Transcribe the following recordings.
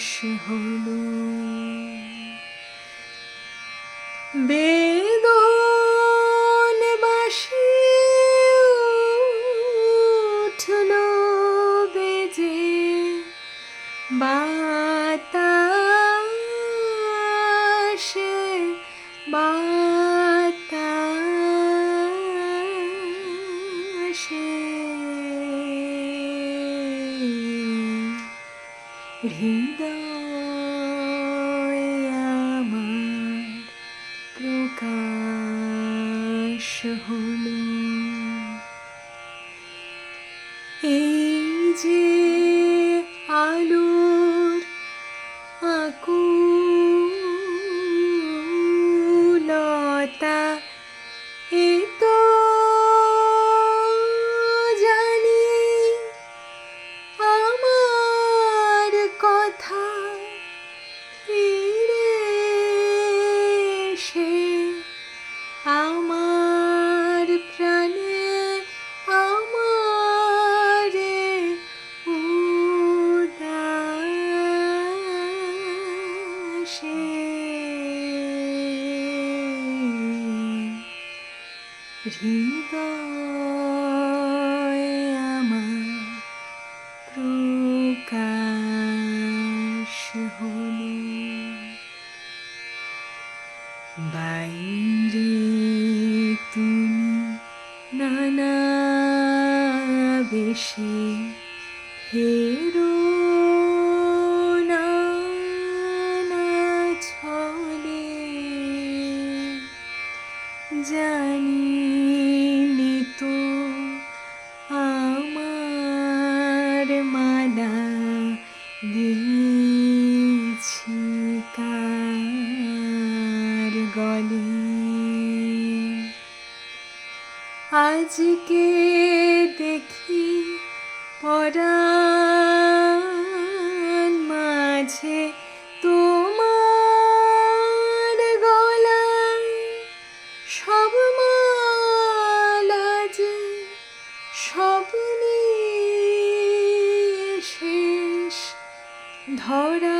প্রকাশ হলো। বেদন বাসি উঠল বেজে বাতাসে বাতাসে। হৃদয় প্রকাশ হলো এই যে উদাসে হৃদয় আমার বাইরে তুমি নানা বেশে ফেরো। আজকে দেখি পরাণ মাঝে তোমার গলায় সব মালা যে স্বপ্নে শেষ ধরা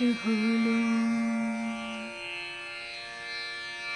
的河流。